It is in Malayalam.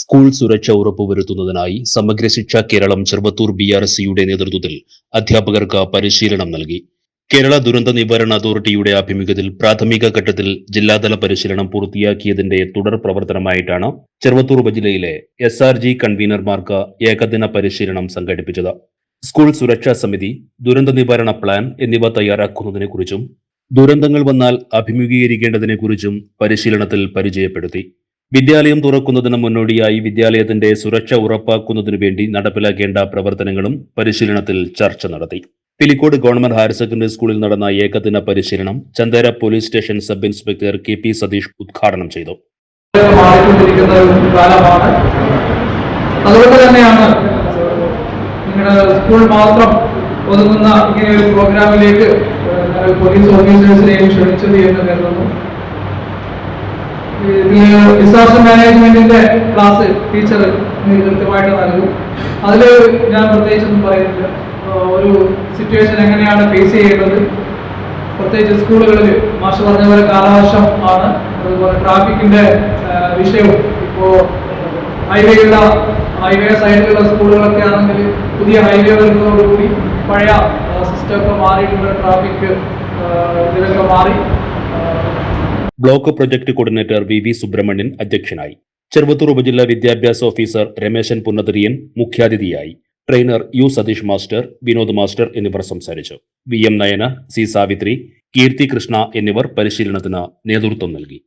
സ്കൂൾ സുരക്ഷ ഉറപ്പുവരുത്തുന്നതിനായി സമഗ്ര ശിക്ഷ കേരളം ചെറുവത്തൂർ ബി ആർ സിയുടെ നേതൃത്വത്തിൽ അധ്യാപകർക്ക് പരിശീലനം നൽകി. കേരള ദുരന്ത നിവാരണ അതോറിറ്റിയുടെ ആഭിമുഖ്യത്തിൽ പ്രാഥമിക ഘട്ടത്തിൽ ജില്ലാതല പരിശീലനം പൂർത്തിയാക്കിയതിന്റെ തുടർ പ്രവർത്തനമായിട്ടാണ് ചെറുവത്തൂർ ഉപജില്ലയിലെ എസ് ആർ ജി കൺവീനർമാർക്ക് ഏകദിന പരിശീലനം സംഘടിപ്പിച്ചത്. സ്കൂൾ സുരക്ഷാ സമിതി ദുരന്ത നിവാരണ പ്ലാൻ എന്നിവ തയ്യാറാക്കുന്നതിനെക്കുറിച്ചും ദുരന്തങ്ങൾ വന്നാൽ അഭിമുഖീകരിക്കേണ്ടതിനെക്കുറിച്ചും പരിശീലനത്തിൽ പരിചയപ്പെടുത്തി. വിദ്യാലയം തുറക്കുന്നതിന് മുന്നോടിയായി വിദ്യാലയത്തിന്റെ സുരക്ഷ ഉറപ്പാക്കുന്നതിനു വേണ്ടി നടപ്പിലാക്കേണ്ട പ്രവർത്തനങ്ങളും പരിശീലനത്തിൽ ചർച്ച നടത്തി. പിലിക്കോട് ഗവൺമെന്റ് ഹയർ സെക്കൻഡറി സ്കൂളിൽ നടന്ന ഏകദിന പരിശീലനം Chandera police station sub inspector K P Satheesh ഉദ്ഘാടനം ചെയ്തു. അതുകൊണ്ട് തന്നെയാണ് സ്കൂൾ മാത്രം ഒതുങ്ങുന്ന ഇങ്ങനെ ഒരു പ്രോഗ്രാമിലേക്ക് പോലീസ് ഓഫീസേഴ്സിനെയും ക്ഷണിച്ചത് എന്ന് ഡിസാസ്റ്റർ മാനേജ്മെന്റിന്റെ ക്ലാസ് ടീച്ചർ കൃത്യമായിട്ട് നൽകും. അതിൽ ഞാൻ പ്രത്യേകിച്ചൊന്നും പറയുന്നില്ല. ഒരു സിറ്റുവേഷൻ എങ്ങനെയാണ് ഫേസ് ചെയ്യേണ്ടത്? പ്രത്യേകിച്ച് സ്കൂളുകളിൽ മാഷ് പറഞ്ഞ പോലെ കാലവർഷം ആണ്. അതുപോലെ ട്രാഫിക്കിന്റെ വിഷയവും. ഇപ്പോ ഹൈവേയുള്ള ഹൈവേ സൈഡിലുള്ള സ്കൂളുകളൊക്കെ ആണെങ്കിൽ പുതിയ ഹൈവേ വരുന്നതോടുകൂടി പഴയ സിസ്റ്റമൊക്കെ മാറിയിട്ടുള്ള ട്രാഫിക് ഇതിലൊക്കെ മാറി. Block project coordinator V V Subramanian അധ്യക്ഷനായി. ചെറുവത്തൂർ ഉപജില്ല വിദ്യാഭ്യാസ ഓഫീസർ രമേശൻ പുന്നതിരിയൻ മുഖ്യാതിഥിയായി. Trainer U Satheesh master Vinod master എന്നിവർ സംസാരിച്ചു. V M Nayana C Savithri Keerthi Krishna എന്നിവർ പരിശീലനത്തിന് നേതൃത്വം നൽകി.